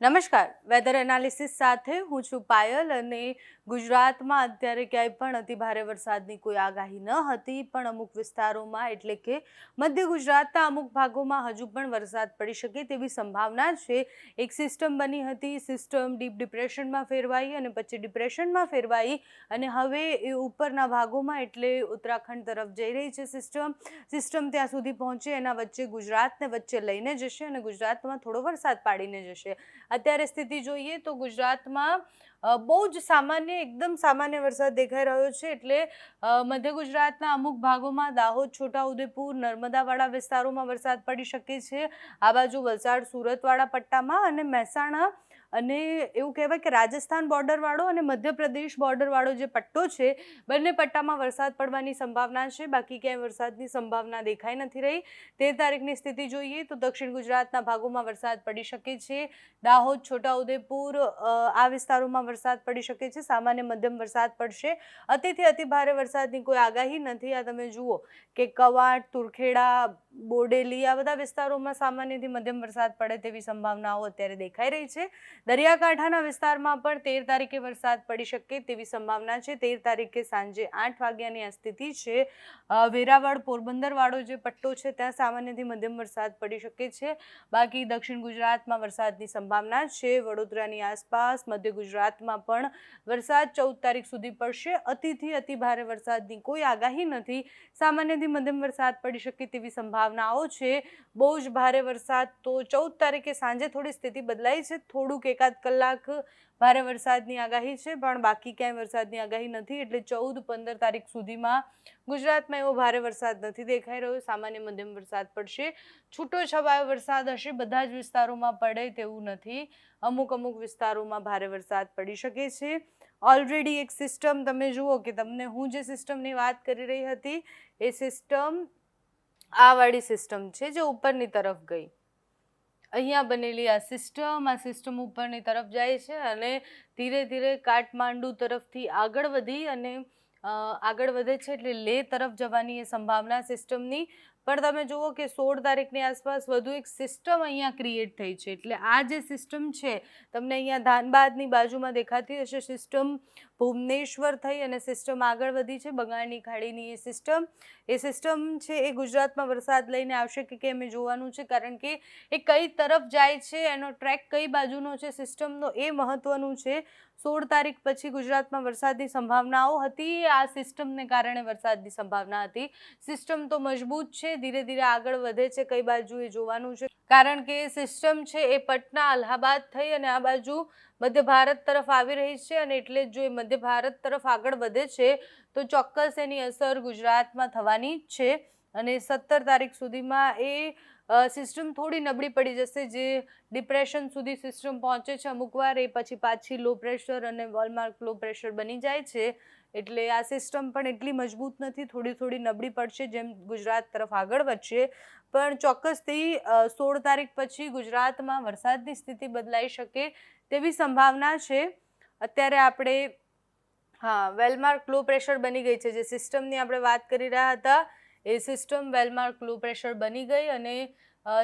નમસ્કાર. Weather analysis સાથે હું છું પાયલ અને ગુજરાતમાં અત્યારે ક્યાંય પણ અતિ ભારે વરસાદની કોઈ આગાહી ન હતી, પણ અમુક વિસ્તારોમાં એટલે કે મધ્ય ગુજરાતના અમુક ભાગોમાં હજુ પણ વરસાદ પડી શકે તેવી સંભાવના છે. એક સિસ્ટમ બની હતી સિસ્ટમ ડીપ ડિપ્રેશનમાં ફેરવાઈ અને પછી ડિપ્રેશનમાં ફેરવાઈ અને હવે એ ઉપરના ભાગોમાં એટલે ઉત્તરાખંડ તરફ જઈ રહી છે સિસ્ટમ સિસ્ટમ ત્યાં સુધી પહોંચે, એના વચ્ચે ગુજરાતને વચ્ચે લઈને જશે અને ગુજરાતમાં થોડો વરસાદ પાડીને જશે. અત્યારે સ્થિતિ જોઈએ તો ગુજરાતમાં બહુ જ સામાન્ય, એકદમ સામાન્ય વરસાદ દેખાઈ રહ્યો છે. એટલે મધ્ય ગુજરાતના અમુક ભાગોમાં દાહોદ, છોટાઉદેપુર, નર્મદાવાળા વિસ્તારોમાં વરસાદ પડી શકે છે. આ બાજુ વલસાડ, સુરતવાળા પટ્ટામાં અને મહેસાણા અને એવું કહેવાય કે રાજસ્થાન બોર્ડરવાળો અને મધ્યપ્રદેશ બોર્ડરવાળો જે પટ્ટો છે, બંને પટ્ટામાં વરસાદ પડવાની સંભાવના છે. બાકી ક્યાંય વરસાદની સંભાવના દેખાઈ નથી રહી. તેર તારીખની સ્થિતિ જોઈએ તો દક્ષિણ ગુજરાતના ભાગોમાં વરસાદ પડી શકે છે. દાહોદ, છોટાઉદેપુર આ વિસ્તારોમાં વરસાદ પડી શકે છે. સામાન્ય મધ્યમ વરસાદ પડશે. અતિથી અતિ ભારે વરસાદની કોઈ આગાહી નથી. આ તમે જુઓ કે કવાટ, તુરખેડા, બોડેલી આ બધા વિસ્તારોમાં સામાન્યથી મધ્યમ વરસાદ પડે તેવી સંભાવનાઓ અત્યારે દેખાઈ રહી છે. દરિયાકાંઠાના વિસ્તારમાં પણ તેર તારીખે વરસાદ પડી શકે તેવી સંભાવના છે. તેર તારીખે સાંજે આઠ વાગ્યાની આ સ્થિતિ છે. વેરાવળ, પોરબંદરવાળો જે પટ્ટો છે, ત્યાં સામાન્યથી મધ્યમ વરસાદ પડી શકે છે. બાકી દક્ષિણ ગુજરાતમાં વરસાદની સંભાવના છે. વડોદરાની આસપાસ મધ્ય ગુજરાતમાં પણ વરસાદ ચૌદ તારીખ સુધી પડશે. અતિથી અતિ ભારે વરસાદની કોઈ આગાહી નથી. સામાન્યથી મધ્યમ વરસાદ પડી શકે તેવી સંભાવનાઓ છે. બહુ જ ભારે વરસાદ તો ચૌદ તારીખે સાંજે થોડી સ્થિતિ બદલાઈ છે. થોડુંક એકાદ કલાક ભારે વરસાદની આગાહી છે, પણ બાકી ક્યાંય વરસાદની આગાહી નથી. એટલે ચૌદ પંદર તારીખ સુધીમાં ગુજરાતમાં એવો ભારે વરસાદ નથી દેખાઈ રહ્યો. સામાન્ય મધ્યમ વરસાદ પડશે. છૂટો છવાયો વરસાદ હશે. બધા જ વિસ્તારોમાં પડે તેવું નથી. અમુક અમુક વિસ્તારોમાં ભારે વરસાદ પડી શકે છે. ઓલરેડી એક સિસ્ટમ તમે જુઓ કે તમને હું જે સિસ્ટમની વાત કરી રહી હતી, એ સિસ્ટમ આ વાળી સિસ્ટમ છે જે ઉપરની તરફ ગઈ. અહીંયા બનેલી આ સિસ્ટમ આ સિસ્ટમ ઉપરની તરફ જાય છે અને ધીરે ધીરે કાઠમાંડુ તરફથી આગળ વધી અને આગળ વધે છે એટલે લેહ તરફ જવાની એ સંભાવના સિસ્ટમની પણ તમે જુઓ કે સોળ તારીખની આસપાસ વધુ એક સિસ્ટમ અહીંયા ક્રિએટ થઈ છે. એટલે આ જે સિસ્ટમ છે, તમને અહીંયા ધાનબાદની બાજુમાં દેખાતી હશે. સિસ્ટમ ભુવનેશ્વર થઈ અને સિસ્ટમ આગળ વધી છે. બંગાળની ખાડીની એ સિસ્ટમ એ સિસ્ટમ છે એ ગુજરાતમાં વરસાદ લઈને આવશે કે કેમ એ જોવાનું છે. કારણ કે એ કઈ તરફ જાય છે, એનો ટ્રેક કઈ બાજુનો છે સિસ્ટમનો એ મહત્વનું છે. સોળ તારીખ પછી ગુજરાતમાં વરસાદની સંભાવનાઓ હતી. આ સિસ્ટમને કારણે વરસાદની સંભાવના હતી. સિસ્ટમ તો મજબૂત છે, ધીરે ધીરે આગળ વધે છે, કઈ બાજુ એ જોવાનું છે. કારણ કે સિસ્ટમ છે એ પટના અલ્હાબાદ થઈ અને આ બાજુ મધ્ય ભારત તરફ આવી રહી છે અને એટલે જ એ મધ્ય ભારત તરફ આગળ વધે છે, તો ચોક્કસ એની અસર ગુજરાતમાં થવાની જ છે. અને સત્તર તારીખ સુધીમાં એ સિસ્ટમ થોડી નબળી પડી જશે. જે ડિપ્રેશન સુધી સિસ્ટમ પહોંચે છે અમુક વાર, એ પછી પાછી લો પ્રેશર અને વોલમાર્ક લો પ્રેશર બની જાય છે. એટલે આ સિસ્ટમ પણ એટલી મજબૂત નથી, થોડી થોડી નબળી પડશે જેમ ગુજરાત તરફ આગળ વધશે. પણ ચોક્કસથી સોળ તારીખ પછી ગુજરાતમાં વરસાદની સ્થિતિ બદલાઈ શકે તેવી સંભાવના છે. અત્યારે આપણે, હા વેલમાર્ક લો પ્રેશર બની ગઈ છે. જે સિસ્ટમની આપણે વાત કરી રહ્યા હતા એ system well marked low pressure બની ગઈ અને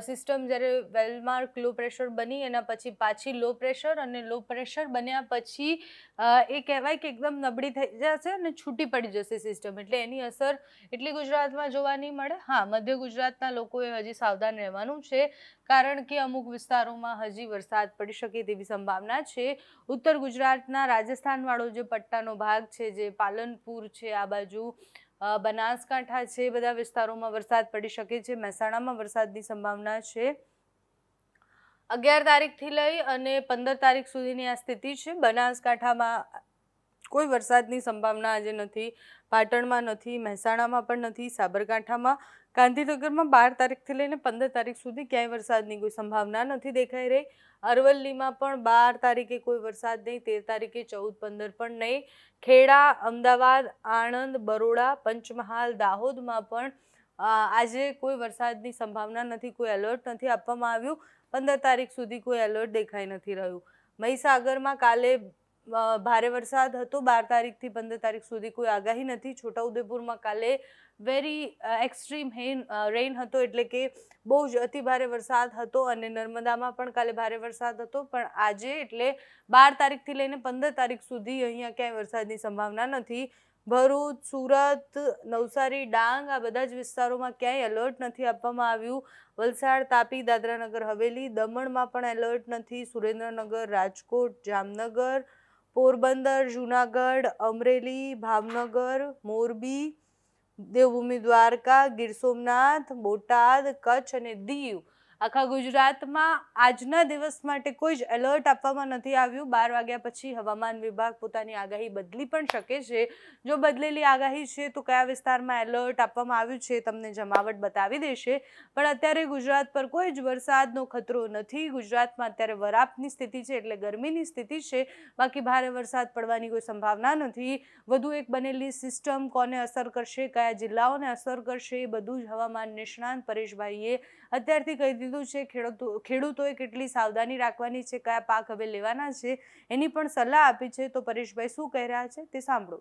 સિસ્ટમ જ્યારે વેલમાર્ક લો પ્રેશર બની એના પછી પાછી લો પ્રેશર અને લો પ્રેશર બન્યા પછી એ કહેવાય કે એકદમ નબળી થઈ જશે અને છૂટી પડી જશે સિસ્ટમ એટલે એની અસર એટલી ગુજરાતમાં જોવા નહીં મળે. હા, મધ્ય ગુજરાતના લોકોએ હજી સાવધાન રહેવાનું છે કારણ કે અમુક વિસ્તારોમાં હજી વરસાદ પડી શકે તેવી સંભાવના છે. ઉત્તર ગુજરાતના રાજસ્થાનવાળો જે પટ્ટાનો ભાગ છે, જે પાલનપુર છે, આ બાજુ બનાસકાંઠા છે, બધા વિસ્તારોમાં વરસાદ પડી શકે છે, મહેસાણામાં વરસાદની સંભાવના છે. અગિયાર તારીખથી લઈ અને પંદર તારીખ સુધીની આ સ્થિતિ છે. બનાસકાંઠામાં કોઈ વરસાદની સંભાવના આજે નથી. પાટણમાં નથી, મહેસાણામાં પણ નથી, સાબરકાંઠામાં. ગાંધીનગરમાં બાર તારીખથી લઈને પંદર તારીખ સુધી ક્યાંય વરસાદની કોઈ સંભાવના નથી દેખાઈ રહી. અરવલ્લીમાં પણ બાર તારીખે કોઈ વરસાદ નહીં, તેર તારીખે ચૌદ, પંદર પણ નહીં. ખેડા, અમદાવાદ, આણંદ, બરોડા, પંચમહાલ, દાહોદમાં પણ આજે કોઈ વરસાદની સંભાવના નથી, કોઈ એલર્ટ નથી આપવામાં આવ્યું. પંદર તારીખ સુધી કોઈ એલર્ટ દેખાઈ નથી રહ્યું. મહીસાગરમાં કાલે ભારે વરસાદ હતો. બાર તારીખથી પંદર તારીખ સુધી કોઈ આગાહી નથી. છોટાઉદેપુરમાં કાલે વેરી એક્સ્ટ્રીમ હેન રેઇન હતો એટલે કે બહુ જ અતિ ભારે વરસાદ હતો અને નર્મદામાં પણ કાલે ભારે વરસાદ હતો. પણ આજે એટલે બાર તારીખથી લઈને પંદર તારીખ સુધી અહીંયા ક્યાંય વરસાદની સંભાવના નથી. ભરૂચ, સુરત, નવસારી, ડાંગ આ બધા જ વિસ્તારોમાં ક્યાંય એલર્ટ નથી આપવામાં આવ્યું. વલસાડ, તાપી, દાદરાનગર, હવેલી, દમણમાં પણ એલર્ટ નથી. સુરેન્દ્રનગર, રાજકોટ, જામનગર પોરબંદર જુનાગઢ અમરેલી ભાવનગર મોરબી દેવભૂમિ દ્વારકા ગીર સોમનાથ બોટાદ કચ્છ અને દીવ આખા ગુજરાતમાં આજના દિવસ માટે કોઈ જ એલર્ટ આપવામાં નથી આવ્યું. બાર વાગ્યા પછી હવામાન વિભાગ પોતાની આગાહી બદલી પણ શકે છે. જો બદલેલી આગાહી છે તો કયા વિસ્તારમાં એલર્ટ આપવામાં આવ્યું છે તમને જમાવટ બતાવી દેશે. પણ અત્યારે ગુજરાત પર કોઈ જ વરસાદનો ખતરો નથી. ગુજરાતમાં અત્યારે વરાપની સ્થિતિ છે એટલે ગરમીની સ્થિતિ છે. બાકી ભારે વરસાદ પડવાની કોઈ સંભાવના નથી. વધુ એક બનેલી સિસ્ટમ કોને અસર કરશે, કયા જિલ્લાઓને અસર કરશે એ બધું જ હવામાન નિષ્ણાંત પરેશભાઈએ અત્યારથી કહી દીધું છે, ખેડૂતો, ખેડૂતોએ કેટલી સાવધાની રાખવાની છે, કયા પાક હવે લેવાના છે, એની પણ સલાહ આપી છે. તો પરેશભાઈ, શું કહી રહ્યા છે તે સાંભળો.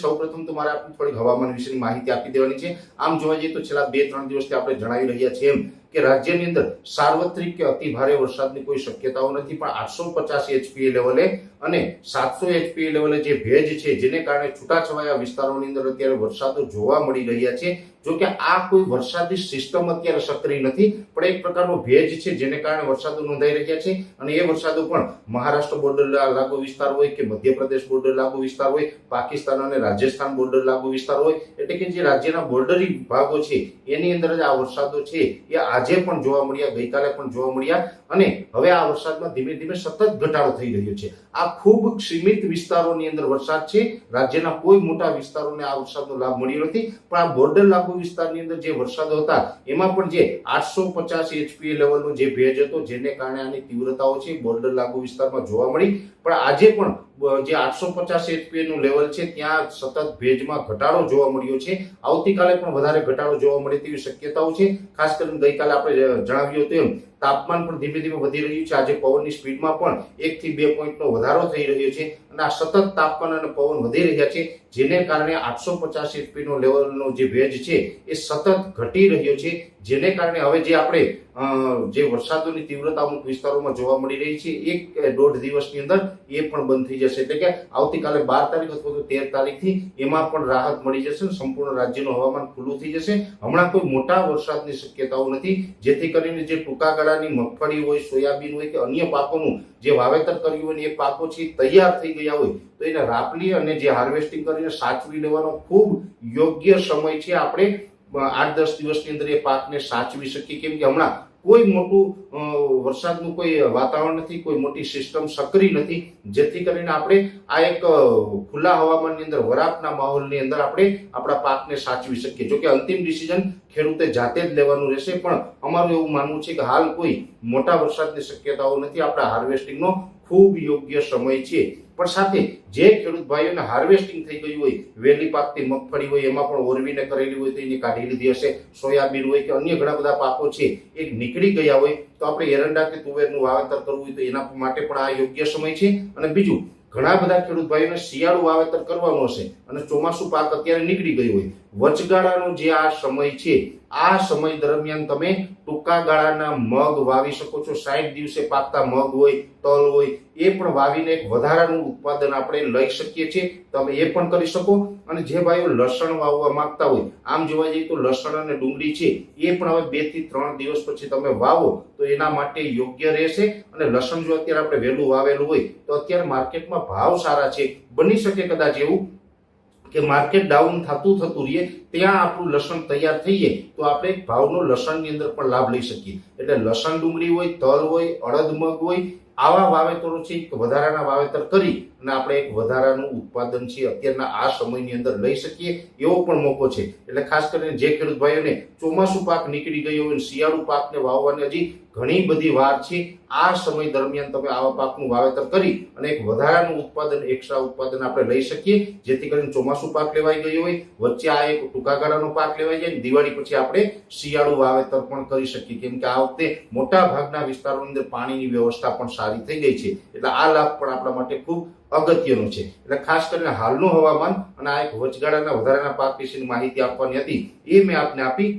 સૌપ્રથમ તો મારે થોડીક હવામાન વિશેની માહિતી આપી દેવાની છે. આમ જોવા જઈએ તો છેલ્લા બે ત્રણ દિવસથી આપણે જણાવી રહ્યા છીએ એમ કે રાજ્યની અંદર સાર્વત્રિક કે અતિ ભારે વરસાદની કોઈ શક્યતાઓ નથી, પણ આઠસો પચાસ એચપીએ લેવલે અને સાતસો એચપીએ લેવલે જે ભેજ છે, જેને કારણે છૂટાછવાયા વિસ્તારોની અંદર અત્યારે વરસાદો જોવા મળી રહ્યા છે. જો કે આ કોઈ વરસાદી સિસ્ટમ અત્યારે સક્રિય નથી, પણ એક પ્રકારનો ભેજ છે, જેને કારણે વરસાદો નોંધાઈ રહ્યા છે. અને એ વરસાદો પણ મહારાષ્ટ્ર બોર્ડર લાગુ વિસ્તાર હોય કે મધ્યપ્રદેશ બોર્ડર લાગુ વિસ્તાર હોય, પાકિસ્તાન અને રાજસ્થાન બોર્ડર લાગુ વિસ્તાર હોય, એટલે કે જે રાજ્યના બોર્ડરી ભાગો છે, એની અંદર જ આ વરસાદો છે, એ આજે પણ જોવા મળ્યા, ગઈકાલે પણ જોવા મળ્યા અને હવે આ વરસાદમાં ધીમે ધીમે સતત ઘટાડો થઈ રહ્યો છે. આ ખૂબ સીમિત વિસ્તારોની અંદર વરસાદ છે. રાજ્યના કોઈ મોટા વિસ્તારોને આ વરસાદનો લાભ મળ્યો નથી. પણ આ બોર્ડર લાગુ વિસ્તારની અંદર જે વરસાદો હતા, એમાં પણ જે આઠસો પચાસ એચપીએ લેવલનો જે ભેજ હતો, જેને કારણે આની તીવ્રતાઓ છે, બોર્ડર લાગુ વિસ્તારમાં જોવા મળી. પણ આજે પણ જે આઠસો પચાસ એચપીએનું લેવલ છે, ત્યાં સતત ભેજમાં ઘટાડો જોવા મળ્યો છે. આવતીકાલે પણ વધારે ઘટાડો જોવા મળે તેવી શક્યતાઓ છે. ખાસ કરીને ગઈકાલે આપણે જણાવ્યું તેમ તાપમાન પણ ધીમે ધીમે વધી રહ્યું છે. આજે પવનની સ્પીડમાં પણ એકથી બે પોઈન્ટનો વધારો થઈ રહ્યો છે અને આ સતત તાપમાન અને પવન વધી રહ્યા છે, જેને કારણે આઠસો પચાસ એચપીનો લેવલનો જે ભેજ છે એ સતત ઘટી રહ્યો છે. જેને કારણે હવે જે આપણે જે વરસાદોની તીવ્રતા અમુક વિસ્તારોમાં જોવા મળી રહી છે, એક દોઢ દિવસની અંદર એ પણ બંધ થઈ જશે. એટલે કે આવતીકાલે બાર તારીખ અથવા તો તેર તારીખથી એમાં પણ રાહત મળી જશે સંપૂર્ણ રાજ્યનું હવામાન ખુલ્લું થઈ જશે. હમણાં કોઈ મોટા વરસાદની શક્યતાઓ નથી. જેથી કરીને જે ટૂંકા ગાળાની મગફળી હોય, સોયાબીન હોય કે અન્ય પાકોનું જે વાવેતર કર્યું હોય એ પાકો છે તૈયાર થઈ ગયા હોય, તો એને રાપલી અને જે હાર્વેસ્ટિંગ કરીને સાચવી લેવાનો ખૂબ યોગ્ય સમય છે. આપણે આઠ દસ દિવસની અંદર એ પાકને સાચવી શકીએ કેમ કે હમણાં કોઈ મોટું વરસાદનું કોઈ વાતાવરણ નથી, કોઈ મોટી સિસ્ટમ સક્રિય નથી. જેથી કરીને આપણે આ એક ખુલ્લા હવામાનની અંદર, વરાપના માહોલની અંદર આપણે આપણા પાકને સાચવી શકીએ. જોકે અંતિમ ડિસિઝન ખેડૂતે જાતે જ લેવાનું રહેશે, પણ અમારું એવું માનવું છે કે હાલ કોઈ મોટા વરસાદની શક્યતાઓ નથી. આપણા હાર્વેસ્ટિંગનો ખૂબ યોગ્ય સમય છે. પણ સાથે જે ખેડૂત ભાઈઓને હાર્વેસ્ટિંગ થઈ ગયું હોય વહેલી પાકતી મગફળી હોય, એમાં પણ ઓરવીને કરેલી હોય, તો એને કાઢી લીધી હશે. સોયાબીન હોય કે અન્ય ઘણા બધા પાકો છે, એ નીકળી ગયા હોય, તો આપણે એરંડા કે તુવેરનું વાવેતર કરવું હોય તો એના માટે પણ આ યોગ્ય સમય છે. અને બીજું, ઘણા બધા ખેડૂત ભાઈઓને શિયાળુ વાવેતર કરવાનું હશે અને ચોમાસું પાક અત્યારે નીકળી ગયું હોય વચગાળાનો જે આ સમય છે, આ સમય દરમિયાન તમે ટૂંકા ગાળાના મગ વાવી શકો છો. સાઠ દિવસે પાકતા મગ હોય, તલ હોય, એ પણ વાવીને એક વધારાનું ઉત્પાદન આપણે લઈ શકીએ છીએ. તમે એ પણ કરી શકો. અને જે ભાઈઓ લસણ વાવવા માંગતા હોય, આમ જોવા જઈએ તો લસણ અને ડુંગળી છે, એ પણ હવે બેથી ત્રણ દિવસ પછી તમે વાવો, તો એના માટે યોગ્ય રહેશે. અને લસણ જો અત્યારે આપણે વહેલું વાવેલું હોય, તો અત્યારે માર્કેટમાં ભાવ સારા છે. બની શકે કદાચ એવું. કે માર્કેટ ડાઉન થતું થતું રહીએ, ત્યાં આપણું લસણ તૈયાર થઈએ તો આપણે ભાવનો લસણની અંદર પણ લાભ લઈ શકીએ. એટલે લસણ ડુંગળી હોય, તલ હોય, અડદ મગ હોય આવા વાવેતરો છે, એક વધારાના વાવેતર કરી અને આપણે એક વધારાનું ઉત્પાદન છે, અત્યારના આ સમયની અંદર લઈ શકીએ એવો પણ મોકો છે. એટલે ખાસ કરીને જે ખેડૂત ભાઈઓને ચોમાસું પાક નીકળી ગયો હોય શિયાળુ પાકને વાવવાની હજી ઘણી બધી વાર છે, આ સમય દરમિયાન તમે આવા પાકનું વાવેતર કરી અને એક વધારાનું ઉત્પાદન એક્સ્ટ્રા ઉત્પાદન આપણે લઈ શકીએ, જેથી કરીને ચોમાસું પાક લેવાઈ ગયો હોય, વચ્ચે આ એક ટૂંકા ગાળાનો પાક લેવાઈ જાય દિવાળી પછી આપણે શિયાળુ વાવેતર પણ કરી શકીએ. કેમ કે આ વખતે મોટા ભાગના વિસ્તારોની અંદર પાણીની વ્યવસ્થા પણ સારી થઈ ગઈ છે. એટલે આ લાભ પણ આપણા માટે ખૂબ અગત્યનું છે. એટલે ખાસ કરીને હાલનું હવામાન અને આ એક વચગાળાના વધારાના પાક વિશેની માહિતી આપવાની હતી, એ મેં આપને આપી.